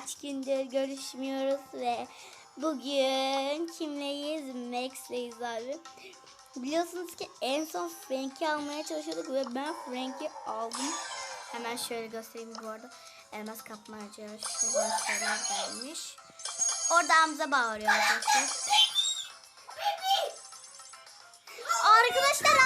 kaç gündür görüşmüyoruz ve bugün kimleyiz? Max'leyiz abi. Biliyorsunuz ki en son Frank'i almaya çalışıyorduk ve ben Frank'i aldım. Hemen şöyle göstereyim bu arada. Elmas kapmaca şuradan şeyler gelmiş. Orada Hamza bağırıyor arkadaşlar. Arkadaşlar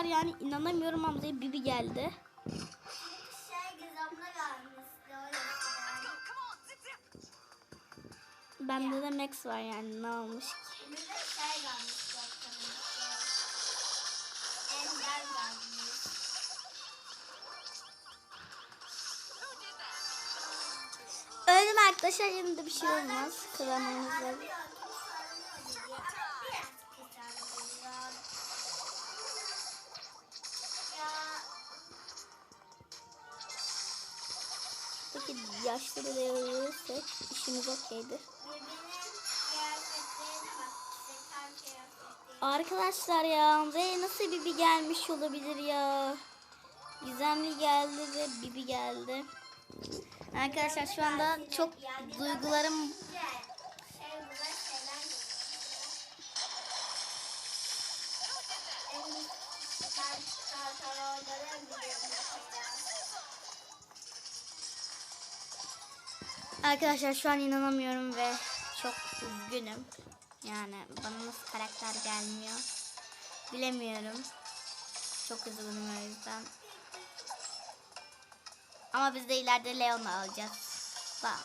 arkadaşlar yani inanamıyorum Hamza'ya Bibi geldi. Şey. Bende de Max var yani ne olmuş ki. Şey. Öldüm arkadaşlar yanında bir şey olmaz. Kıvamımız yaşlı bir ölürsek işimiz okeydir. Arkadaşlar ya ve nasıl Bibi gelmiş olabilir ya. Gizemli geldi ve Bibi geldi. Arkadaşlar şu anda çok duygularım Arkadaşlar şu an inanamıyorum ve çok üzgünüm. Yani bana nasıl karakter gelmiyor. Bilemiyorum. Çok üzgünüm o yüzden. Ama biz de ileride Leon'u alacağız. Daha.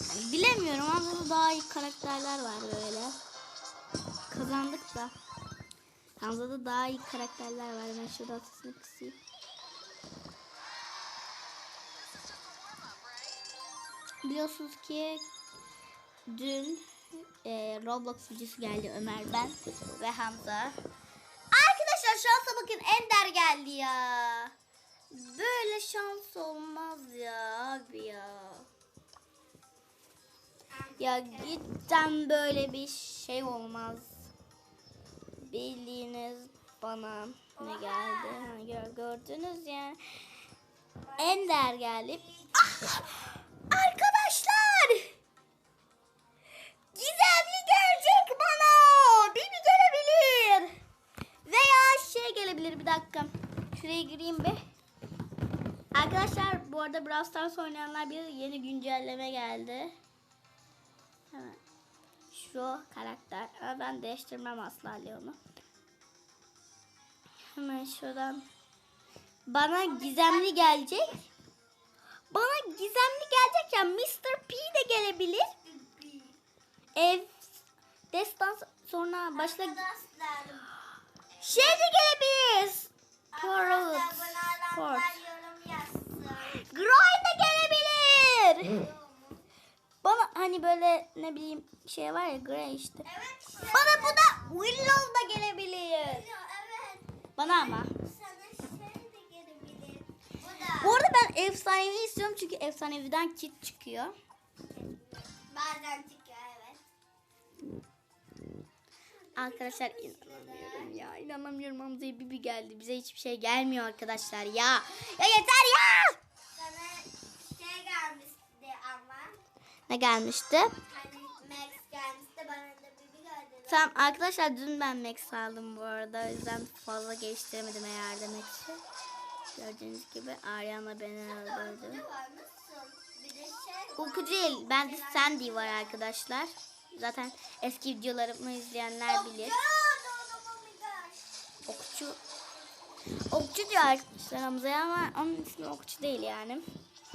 Yani bilemiyorum ama daha iyi karakterler var böyle. Kazandık da. Hamza'da daha iyi karakterler var. Ben şurada sesini kısayım. Biliyorsunuz ki dün e, Roblox videosu geldi Ömer ben ve Hamza. Arkadaşlar şansa bakın Ender geldi ya. Böyle şans olmaz ya abi ya. Ya cidden böyle bir şey olmaz. Bildiğiniz bana ne geldi? Ha, gör- gördünüz ya. Ender geldi. Ah! Arkadaşlar! Gelebilir bir dakika. Şuraya gireyim bir. Arkadaşlar bu arada Brawl Stars oynayanlar bir yeni güncelleme geldi. Hemen. Şu karakter. Ama ben değiştirmem asla Leon'u. Hemen şuradan. Bana gizemli gelecek. Bana gizemli gelecek ya Mr. P de gelebilir. Ev destan sonra başla Arkadaşlar, şey de gelebilir. Parrot. arkadaşlar bunlardan Port. yorum yazsın. Groy da gelebilir. Bana hani böyle ne bileyim şey var ya Grey işte. Evet. şey- Bana bu da Willow da gelebilir. Evet. Bana ama. Sana şey de gelebilir. Bu da. Bu arada ben efsanevi istiyorum çünkü efsaneviden kit çıkıyor. Bazen Arkadaşlar inanamıyorum ya. İnanamıyorum Hamza'ya Bibi geldi. Bize hiçbir şey gelmiyor arkadaşlar ya. Ya yeter ya. Sana şey gelmişti ama. Ne gelmişti? Hani Max gelmişti bana da Bibi geldi. Tamam arkadaşlar dün ben Max aldım bu arada. O yüzden fazla geliştiremedim eğer demek ki. Gördüğünüz gibi Ariana beni öldürdü. Uykucu değil. Bende Sandy var arkadaşlar. Zaten eski videolarımı izleyenler bilir. Okçu. Okçu diyor arkadaşlar Hamza'ya ama onun ismi Okçu değil yani.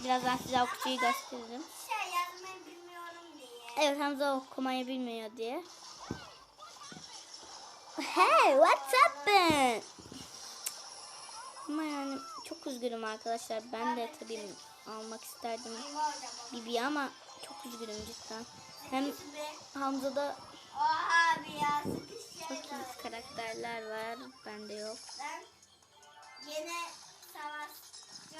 Birazdan size Okçu'yu gösteririm. Şey yazmayı bilmiyorum diye. Evet Hamza okumayı bilmiyor diye. Hey what's happened? Ama yani çok üzgünüm arkadaşlar. Ben de tabii almak isterdim. Bibi ama çok üzgünüm cidden. Hem. Hamza'da Oha abi ya sıkıştırdım. iyi karakterler var. Bende yok. Ben yine savaşçı.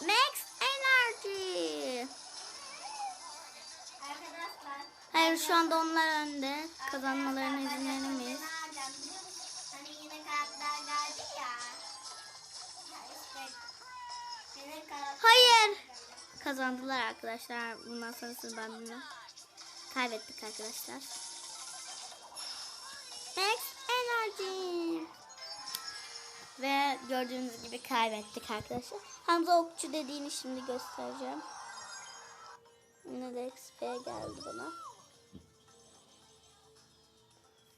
Max Energy. Arkadaşlar. Hayır şu anda onlar önde. Kazanmalarına izin veremeyiz. Hani yine karakter geldi ya. Hayır. Kazandılar arkadaşlar. Bundan sonrasını ben bilmiyorum. Kaybettik arkadaşlar. Max Energy. Ve gördüğünüz gibi kaybettik arkadaşlar. Hamza Okçu dediğini şimdi göstereceğim. Yine de XP geldi bana.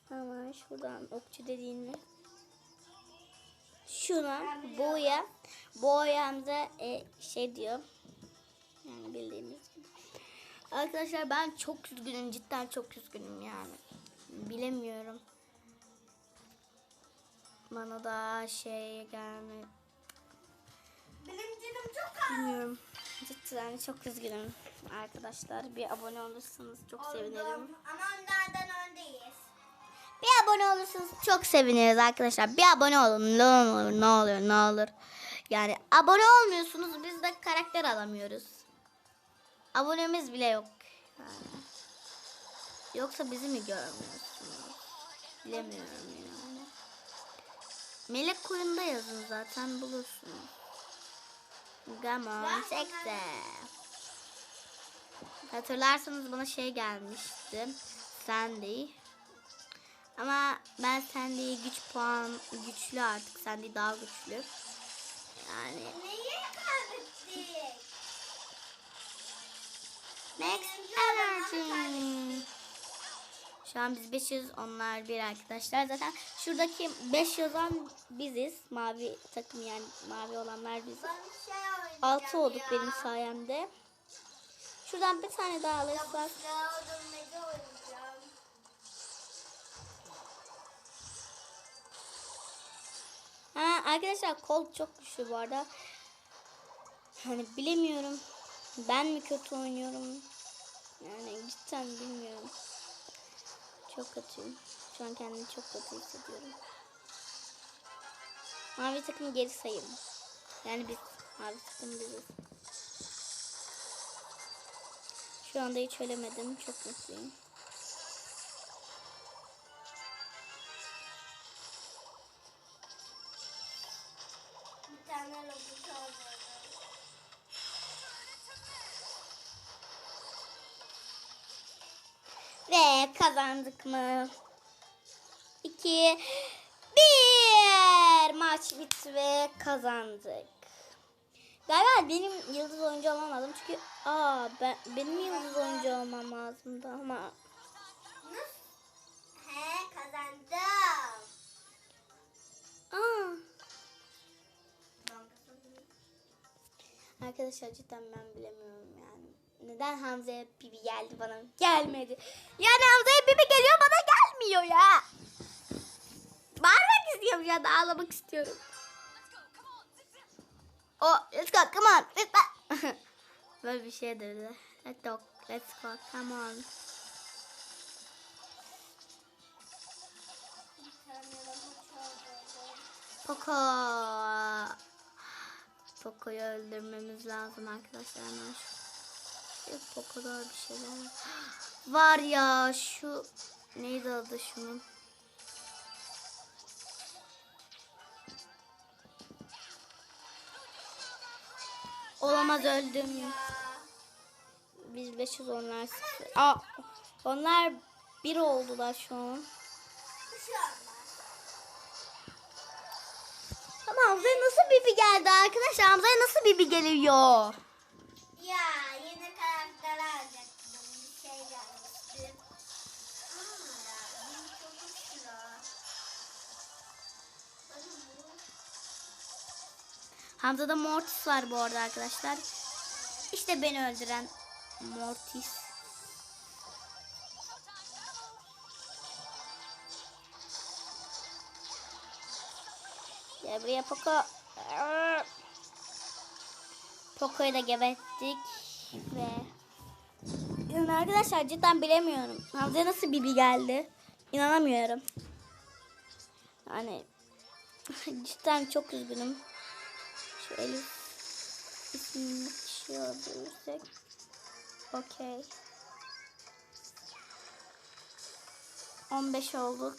Hemen şuradan okçu dediğini şuna boya boyamda e, şey diyor yani bildiğiniz gibi. Arkadaşlar ben çok üzgünüm cidden çok üzgünüm yani bilemiyorum bana da şey gelme Benim canım çok bilmiyorum cidden çok üzgünüm arkadaşlar bir abone olursanız çok sevinirim. Oldum. Ama onlardan öndeyiz. Bir abone olursanız çok seviniriz arkadaşlar. Bir abone olun. Ne olur ne olur ne olur. Yani abone olmuyorsunuz biz de karakter alamıyoruz. Abonemiz bile yok. Yani. Yoksa bizi mi görmüyorsunuz? Bilemiyorum yani. Melek koyunda yazın zaten bulursunuz. Gamon sekte. Hatırlarsanız bana şey gelmişti. Sandy. Ama ben Sandy'yi güç puan güçlü artık. Sandy daha güçlü. Yani Neyi kaybettik? Max Energy. Şu an biz 500 onlar bir arkadaşlar. Zaten şuradaki 5 yazan biziz. Mavi takım yani mavi olanlar biziz. Ben şey oynayacağım 6 olduk ya. benim sayemde. Şuradan bir tane daha alırsak. Ha, arkadaşlar kol çok güçlü bu arada. Hani bilemiyorum. Ben mi kötü oynuyorum? Yani cidden bilmiyorum. Çok kötüyüm. Şu an kendimi çok kötü hissediyorum. Mavi takım geri sayım. Yani biz mavi takım biziz. Şu anda hiç ölemedim. Çok mutluyum. Mı? 2 1 Maç bitti ve kazandık. Galiba benim yıldız oyuncu olamadım çünkü aa ben benim yıldız oyuncu olmam lazımdı ama? He kazandım. aa arkadaşlar cidden ben bilemiyorum. Neden Hamza'ya Bibi geldi bana gelmedi. Yani Hamza'ya Bibi geliyor bana gelmiyor ya. Bağırmak istiyorum ya da ağlamak istiyorum. Oh, let's go, come on, let's go. Böyle bir şey dedi. Let's go, let's go, come on. Poco. Poco'yu öldürmemiz lazım arkadaşlar hemen. Şu Poco'da bir şeyler var. Ya şu neydi adı şunun? Olamaz öldüm. Biz 500 onlar sıfır. Aa, onlar bir oldular şu an. Ama Hamza'ya nasıl bibi geldi arkadaşlar? Hamza'ya nasıl bibi geliyor? Hamza'da Mortis var bu arada arkadaşlar. İşte beni öldüren Mortis. Gel buraya Poco. Poco'yu da geberttik ve Arkadaşlar cidden bilemiyorum. Hamza nasıl Bibi geldi? İnanamıyorum. Yani cidden çok üzgünüm. Şu Elif ismini kişi öldürürsek. Okey. 15 olduk.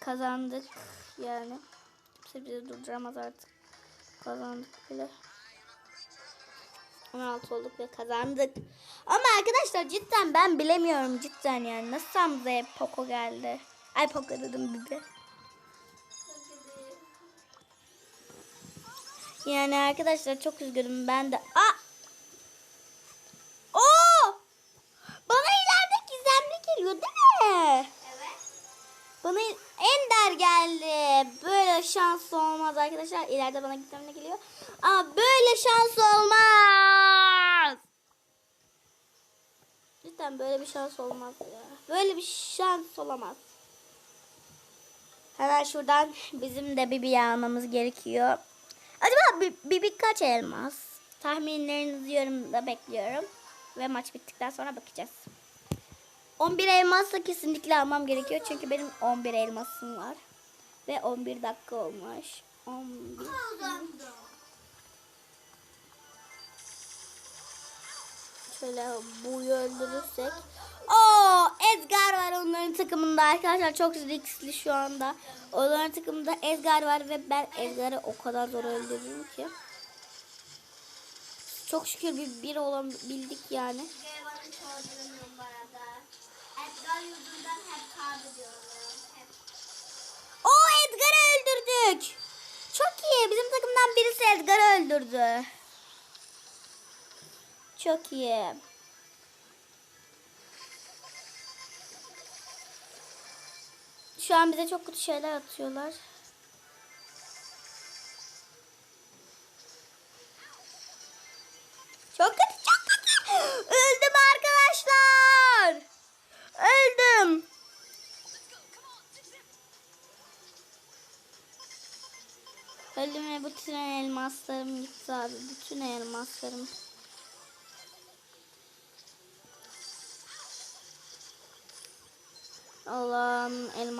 Kazandık yani. Kimse bizi durduramaz artık. Kazandık bile. 16 olduk ve kazandık. Ama arkadaşlar cidden ben bilemiyorum cidden yani. Nasıl Hamza'ya Poco geldi? Ay Poco dedim Bibi. Yani arkadaşlar çok üzgünüm ben de. Aa! Oo! Bana ileride gizemli geliyor değil mi? Evet. Bana Ender geldi. Böyle şans olmaz arkadaşlar. İleride bana gizemli geliyor. Ama böyle şans olmaz. Cidden böyle bir şans olmaz ya. Böyle bir şans olamaz. Hemen şuradan bizim de Bibi almamız gerekiyor. Acaba Bi- Bibi kaç elmas? Tahminlerinizi yorumda bekliyorum. Ve maç bittikten sonra bakacağız. 11 elmasla kesinlikle almam gerekiyor. Çünkü benim 11 elmasım var. Ve 11 dakika olmuş. 11. Kazandım. Şöyle buyu öldürürsek. Oo, Edgar var onların takımında arkadaşlar. Çok riskli şu anda. Onların takımında Edgar var ve ben Edgar'ı o kadar zor öldürürüm ki. Çok şükür bir bir olabildik yani. O Edgar'ı öldürdük. Çok iyi. Bizim takımdan birisi Edgar'ı öldürdü. Çok iyi. Şu an bize çok kötü şeyler atıyorlar. Çok kötü, çok kötü. Öldüm arkadaşlar. Öldüm. Öldüm ve bütün elmaslarım gitti abi. Bütün elmaslarım.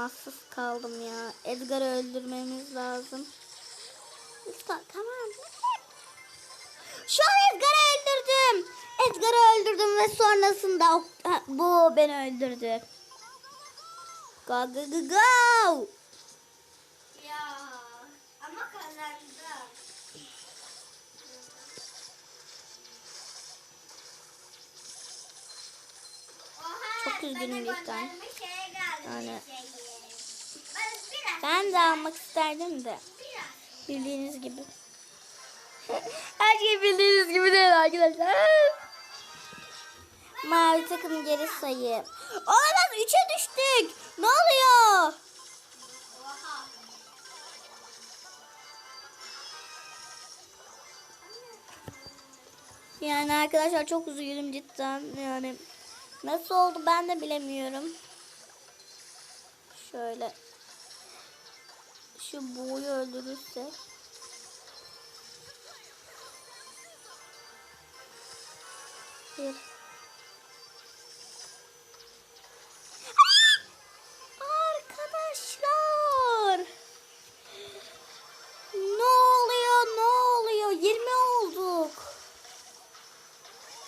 Elmassız kaldım ya. Edgar'ı öldürmemiz lazım. Lütfen tamam. Şu an Edgar'ı öldürdüm. Edgar'ı öldürdüm ve sonrasında bu beni öldürdü. Go go go go. Ya. Ama kazandım. Oha, Çok üzgünüm geldi Yani-. Ben de almak isterdim de. Bildiğiniz gibi. Her şey bildiğiniz gibi değil arkadaşlar. Mavi takım geri sayı. Olamaz 3'e düştük. Ne oluyor? Yani arkadaşlar çok üzüldüm cidden. Yani nasıl oldu ben de bilemiyorum. Şöyle. Şu boyu öldürürse. Bir. Arkadaşlar. Ne oluyor? Ne oluyor? 20 olduk.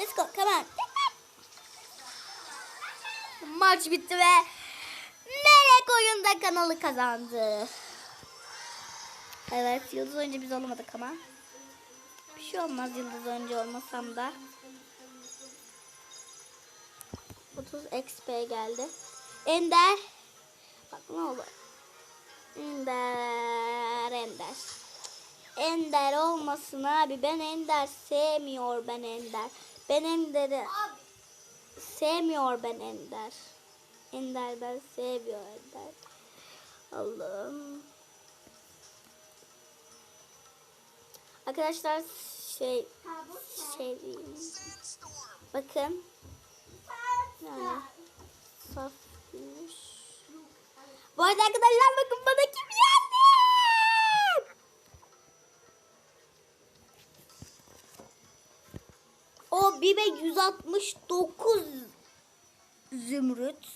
Let's go. Come on. Maç bitti ve Melek oyunda kanalı kazandı. Evet yıldız önce biz olamadık ama. Bir şey olmaz yıldız önce olmasam da. 30 XP geldi. Ender. Bak ne oldu? Ender, Ender. Ender olmasın abi. Ben Ender sevmiyor ben Ender. Ben Ender'i sevmiyor ben Ender. Ender ben sevmiyor Ender. Allah'ım. Arkadaşlar şey şey diyeyim. Bakın yani safmış. Bu arada arkadaşlar bakın bana kim geldi? O Bibe 169 zümrüt.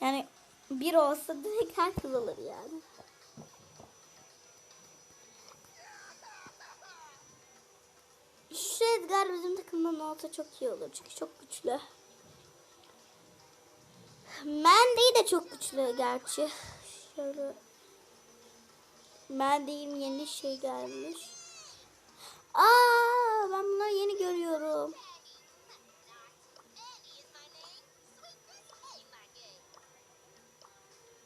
Yani bir olsa direkt herkes alır yani. Şu Edgar bizim takımdan olsa çok iyi olur çünkü çok güçlü. Mandy de çok güçlü gerçi. Şöyle Mandy'nin yeni şey gelmiş. Aa, ben bunları yeni görüyorum.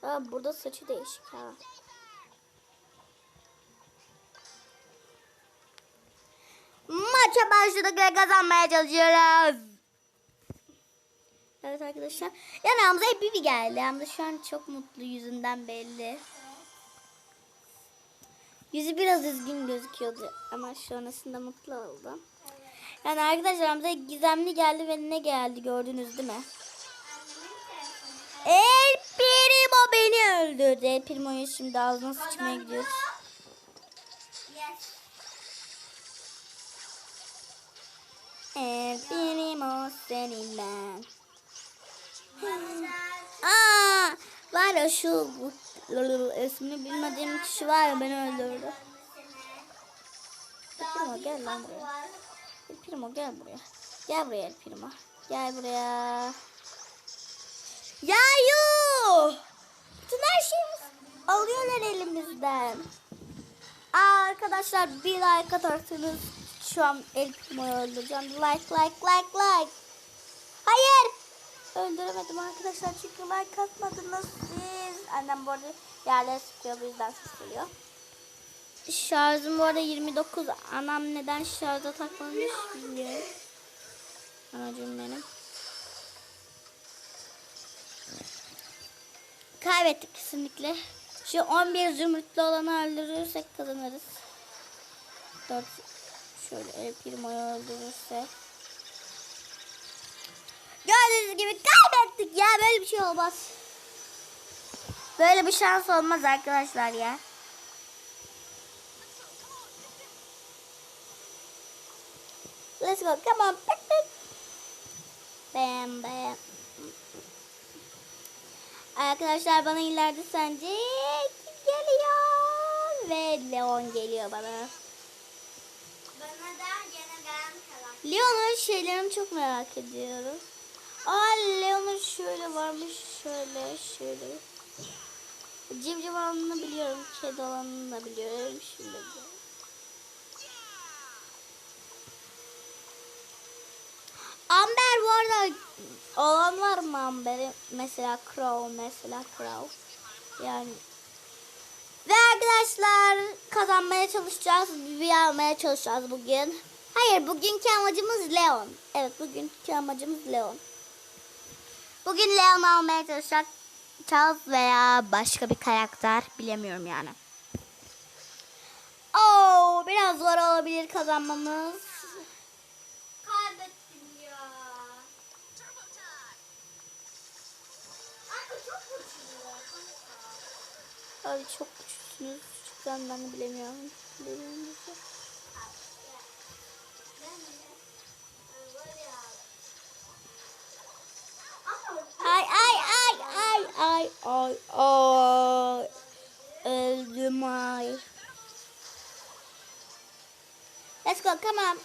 Aa, burada saçı değişik ha. Ve kazanmaya çalışıyoruz. Evet arkadaşlar. Yani Hamza'ya Bibi geldi. Hamza şu an çok mutlu yüzünden belli. Yüzü biraz üzgün gözüküyordu ama sonrasında mutlu oldu. Yani arkadaşlar Hamza'ya gizemli geldi ve ne geldi gördünüz değil mi? El Primo beni öldürdü. El Primo'yu şimdi ağzına sıçmaya gidiyoruz. El Primo senin ben. Aa, var ya şu ismini bilmediğim kişi var ya beni öldürdü. El Primo gel lan buraya. El Primo gel buraya. Gel buraya El Primo. Gel buraya. Ya yuh! Bütün her şeyimiz alıyorlar elimizden. Aa, arkadaşlar bir like atarsanız şu an El Primo'yu öldüreceğim. Like like like like. Hayır. Öldüremedim arkadaşlar çünkü like atmadınız siz. Annem bu arada yerlere sıkıyor bu yüzden ses geliyor. Şarjım bu arada 29. Anam neden şarja takmamış bilmiyorum. Anacığım benim. Kaybettik kesinlikle. Şu 11 zümrütlü olanı öldürürsek kazanırız. 4 şöyle Primo'yu öldürürsek. Gördüğünüz gibi kaybettik ya böyle bir şey olmaz. Böyle bir şans olmaz arkadaşlar ya. Let's go. Come on. Bam bam. Arkadaşlar bana ileride sence kim geliyor? Ve Leon geliyor. Bana da gene gelen kalan. Leon'un şeylerini çok merak ediyorum. Aa Leon'un şöyle varmış şöyle şöyle. Civciv olanını biliyorum. Kedi olanını da biliyorum. De. Amber bu arada olan var mı Amber'i? Mesela Crow mesela Crow. Yani ve arkadaşlar kazanmaya çalışacağız. Bibi almaya çalışacağız bugün. Hayır bugünkü amacımız Leon. Evet bugünkü amacımız Leon. Bugün Leon almaya çalışacak. Charles veya başka bir karakter bilemiyorum yani. Oo, biraz zor olabilir kazanmamız. Kaybettim ya. Abi çok güçlüsünüz. Küçükten ben de bilemiyorum. Bilemiyorum. Ay ay ay ay ay ay ay. Öldüm ay. Let's go come on.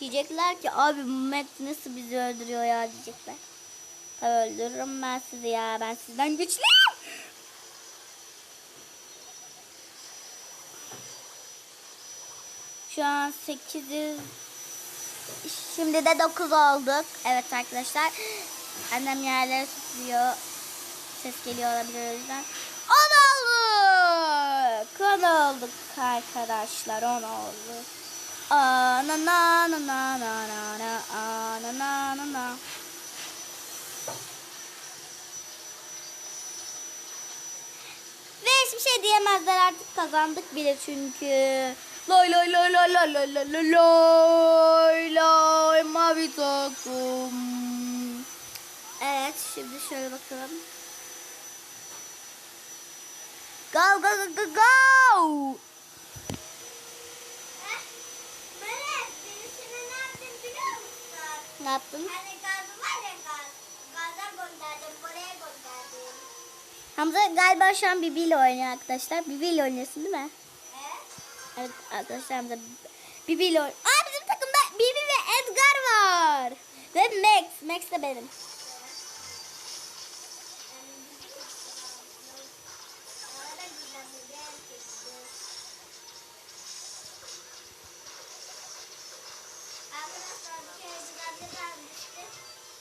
Diyecekler ki abi Mehmet nasıl bizi öldürüyor ya diyecekler. Öldürürüm ben sizi ya ben sizden güçlüyüm. Şu an 800 Şimdi de 9 olduk. Evet arkadaşlar. Annem yerlere tutuyor. Ses geliyor olabilir o yüzden. 10 olduk. 10 olduk arkadaşlar. 10 olduk. Ana na na na na na na ana na na na. Ve hiçbir şey diyemezler artık kazandık bile çünkü. Lay lay lay lay lay lay lay lay lay lay mavi takım. Evet şimdi şöyle bakalım. Go go go go go. Ne yaptın? Hani gazı var ya gaz. Gaza gönderdim buraya gönderdim. Hamza galiba şu an Bibi ile oynuyor arkadaşlar. Bibi ile oynuyorsun değil mi? Evet arkadaşlar Hamza Bibi ile. Aa bizim takımda Bibi ve Edgar var. Ve Max. Max de benim.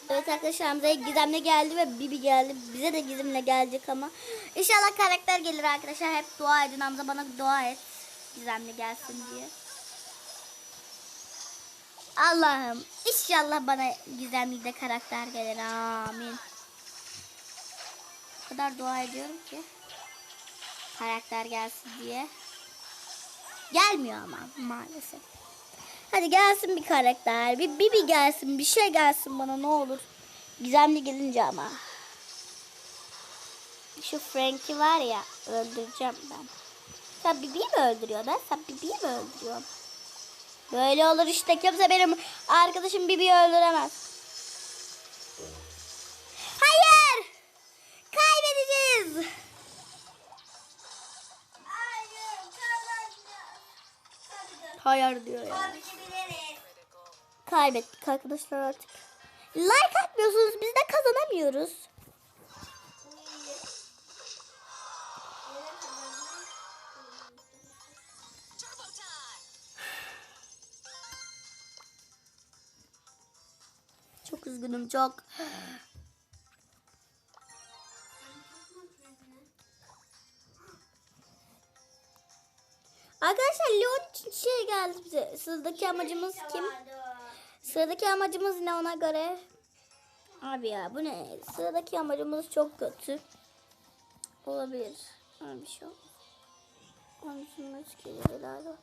Evet arkadaşlar Hamza'ya Gizem'le geldi ve Bibi geldi. Bize de Gizem'le gelecek ama. İnşallah karakter gelir arkadaşlar. Hep dua edin. Hamza bana dua et. Gizem'le gelsin diye. Allah'ım inşallah bana Gizem'li de karakter gelir. Amin. O kadar dua ediyorum ki. Karakter gelsin diye. Gelmiyor ama maalesef. Hadi gelsin bir karakter. Bir Bibi gelsin. Bir şey gelsin bana ne olur. Gizemli gelince ama. Şu Frank'i var ya öldüreceğim ben. Sen Bibi'yi mi öldürüyor ben? Sen Bibi'yi mi öldürüyorsun? Böyle olur işte. Kimse benim arkadaşım Bibi'yi öldüremez. Hayır! Kaybedeceğiz. Hayır, diyor ya. Biliriz. Kaybettik arkadaşlar artık. Like atmıyorsunuz biz de kazanamıyoruz. Çok. Arkadaşlar Leon için şey geldi bize. Sıradaki amacımız kim? Sıradaki amacımız ne ona göre? Abi ya bu ne? Sıradaki amacımız çok kötü. Olabilir. Öyle bir şey kere helal o.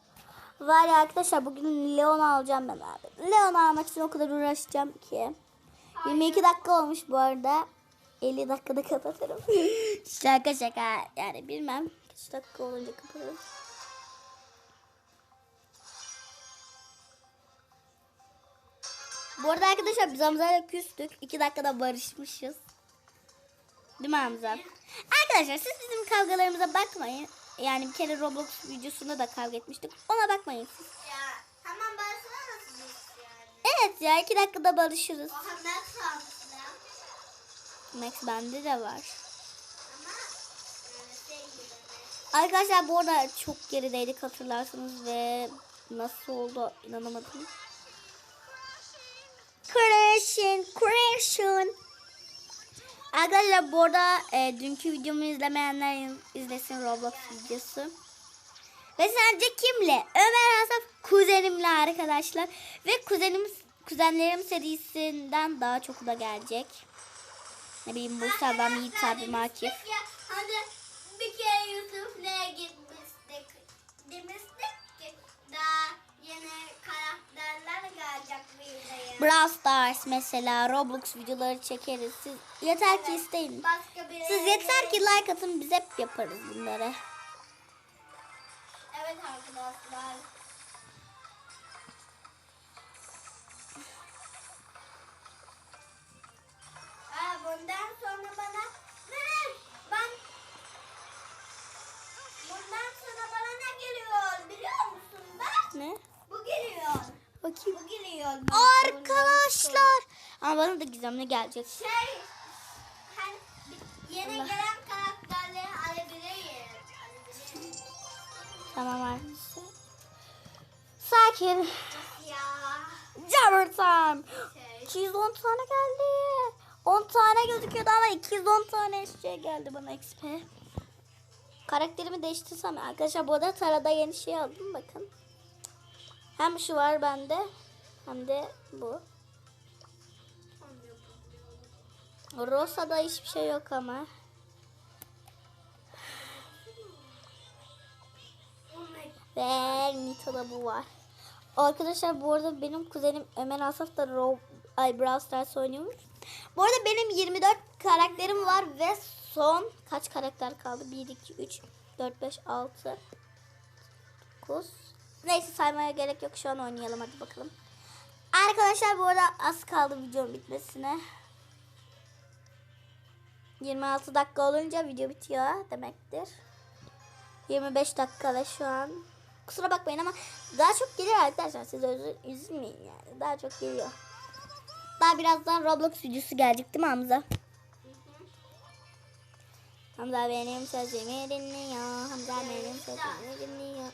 Var ya arkadaşlar bugün Leon alacağım ben abi. Leon almak için o kadar uğraşacağım ki. 22 dakika olmuş bu arada. 50 dakikada kapatırım. şaka şaka. Yani bilmem. Kaç dakika olunca kapatırım. Bu arada arkadaşlar biz Hamza'yla küstük. 2 dakikada barışmışız. Değil mi Hamza? Arkadaşlar siz bizim kavgalarımıza bakmayın. Yani bir kere Roblox videosunda da kavga etmiştik. Ona bakmayın siz. Evet ya 2 dakikada barışırız. Oha kalmışsın ya? Max bende de var. Ama yani şey. Arkadaşlar bu arada çok gerideydik hatırlarsınız ve nasıl oldu inanamadım. Crashing, crashing. Arkadaşlar bu arada e, dünkü videomu izlemeyenler izlesin Roblox videosu. Ve sence kimle? Ömer Asaf kuzenimle arkadaşlar. Ve kuzenim kuzenlerim serisinden daha çok da gelecek. Ne bileyim Musa, ben Yiğit abi, Akif. Ya, hani bir kere Yusuf'la gitmiştik. Demiştik ki daha yeni karakterler gelecek videoya. Brawl Stars mesela Roblox videoları çekeriz. Siz yeter ki isteyin. Başka bir Siz yeter ki like atın biz hep yaparız bunları. Evet arkadaşlar. Aa, bundan sonra bana ne? Ben bundan sonra bana ne geliyor biliyor musun ben? Ne? Bu geliyor. Bakayım. Bu geliyor. Arkadaşlar. Ama bana da gizemli gelecek. Şey hani yeni gelen Tamam arkadaşlar. Sakin. Ya. Jabber time. Şey. 210 tane geldi. 10 tane gözüküyordu ama 210 tane şey geldi bana XP. Karakterimi değiştirsem arkadaşlar bu arada Tara'da yeni şey aldım bakın. Hem şu var bende hem de bu. Rosa'da hiçbir şey yok ama. Ve Nita'da bu var. Arkadaşlar bu arada benim kuzenim Ömer Asaf da Rob, ay Brawl Stars oynuyormuş. Bu arada benim 24 karakterim var ve son kaç karakter kaldı? 1, 2, 3, 4, 5, 6, 9. Neyse saymaya gerek yok. Şu an oynayalım hadi bakalım. Arkadaşlar bu arada az kaldı videonun bitmesine. 26 dakika olunca video bitiyor demektir. 25 dakikada şu an. Kusura bakmayın ama daha çok geliyor arkadaşlar. Siz üzü- üzülmeyin yani. Daha çok geliyor. Daha birazdan Roblox videosu gelecek değil mi Hamza? Hamza benim sözümü dinliyor. Hamza benim sözümü dinliyor.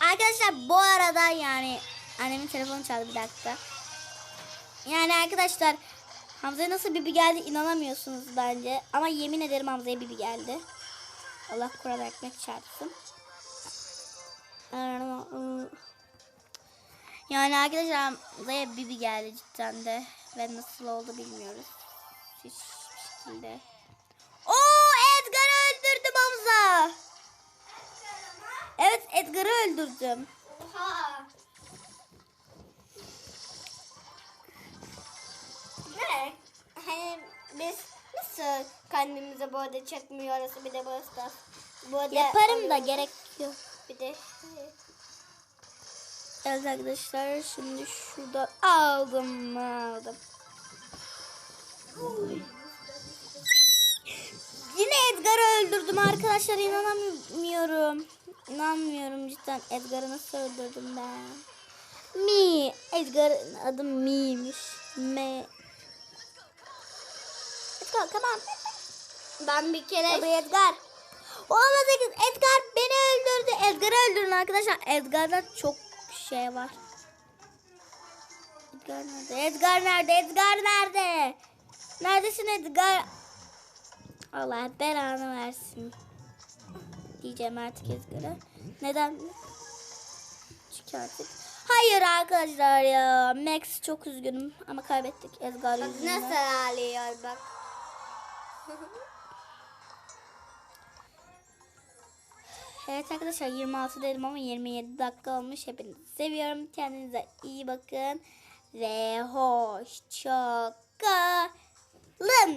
Arkadaşlar bu arada yani annemin telefonu çaldı bir dakika. Yani arkadaşlar Hamza'ya nasıl Bibi geldi inanamıyorsunuz bence. Ama yemin ederim Hamza'ya Bibi geldi. Allah Kur'an ekmek çarpsın. Yani arkadaşlar Hamza'ya Bibi geldi cidden de. Ve nasıl oldu bilmiyoruz. Hiçbir şekilde. Oo Edgar'ı öldürdüm Hamza. Evet Edgar'ı öldürdüm. oha. Ne? Hani biz nasıl kendimize bu arada çekmiyoruz bir de bu da. Bu arada Yaparım da gerek yok. bir de Evet arkadaşlar şimdi şurada aldım aldım. Yine Edgar'ı öldürdüm arkadaşlar inanamıyorum. İnanmıyorum cidden Edgar'ı nasıl öldürdüm ben. Mi. Edgar'ın adı Mi'ymiş. Me. Edgar on. ben bir kere Tabii Edgar. Olamaz Edgar. Edgar beni öldürdü. Edgar'ı öldürün arkadaşlar. Edgar'da çok şey var. Edgar nerede? Edgar nerede? Edgar nerede? Neredesin Edgar? Allah belanı versin. Diyeceğim artık Edgar'a. Neden? Çünkü artık. Hayır arkadaşlar ya. Max çok üzgünüm ama kaybettik Edgar yüzünden. nasıl ağlıyor bak. Evet arkadaşlar 26 dedim ama 27 dakika olmuş. Hepinizi seviyorum. Kendinize iyi bakın. Ve hoşça kalın.